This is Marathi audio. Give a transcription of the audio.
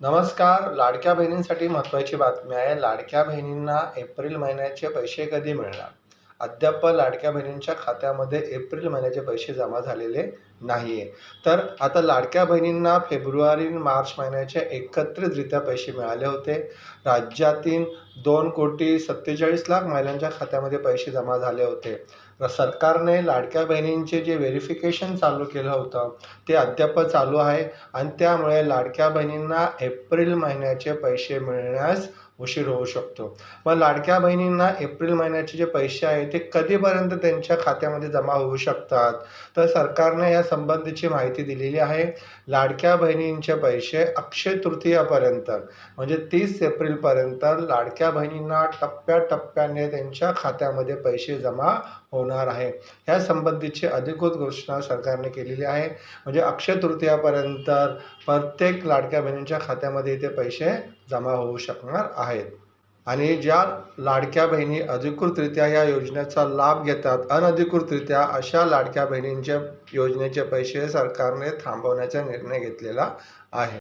नमस्कार. लाडक्या बहिणींसाठी महत्त्वाची बातमी आहे. लाडक्या बहिणींना एप्रिल महिन्याचे पैसे कधी मिळणार? अद्याप लाडक्या बहिणींच्या खात्यामध्ये एप्रिल महिन्याचे पैसे जमा झालेले नाही आहे तर आता लाडक्या बहिणींना फेब्रुवारी मार्च महिन्याचे एकत्रितरित्या पैसे मिळाले होते. राज्यातील दोन कोटी सत्तेचाळीस लाख महिलांच्या खात्यामध्ये पैसे जमा झाले होते. सरकारने लाडक्या बहिणींचे जे व्हेरिफिकेशन चालू केलं होतं ते अद्याप चालू आहे आणि त्यामुळे लाडक्या बहिणींना एप्रिल महिन्याचे पैसे मिळण्यास उशीर होऊ शकतो. मग लाडक्या बहिणींना एप्रिल महिन्याचे जे पैसे आहे ते कधीपर्यंत त्यांच्या खात्यामध्ये जमा होऊ शकतात? तर सरकारने या संबंधीची माहिती दिलेली आहे. लाडक्या बहिणींचे पैसे अक्षय तृतीयापर्यंत म्हणजे तीस एप्रिलपर्यंत लाडक्या बहिणींना टप्प्याटप्प्याने त्यांच्या खात्यामध्ये पैसे जमा होणार आहे. या संबंधीची अधिकृत घोषणा सरकारने केलेली आहे. म्हणजे अक्षय तृतीयापर्यंत प्रत्येक लाडक्या बहिणींच्या खात्यामध्ये ते पैसे जमा होऊ शकणार आहे आहेत. आणि ज्या लाडक्या बहिणी अधिकृतरित्या या योजनेचा लाभ घेतात अनधिकृतरित्या अशा लाडक्या बहिणींच्या योजनेचे पैसे सरकारने थांबवण्याचा निर्णय घेतलेला आहे.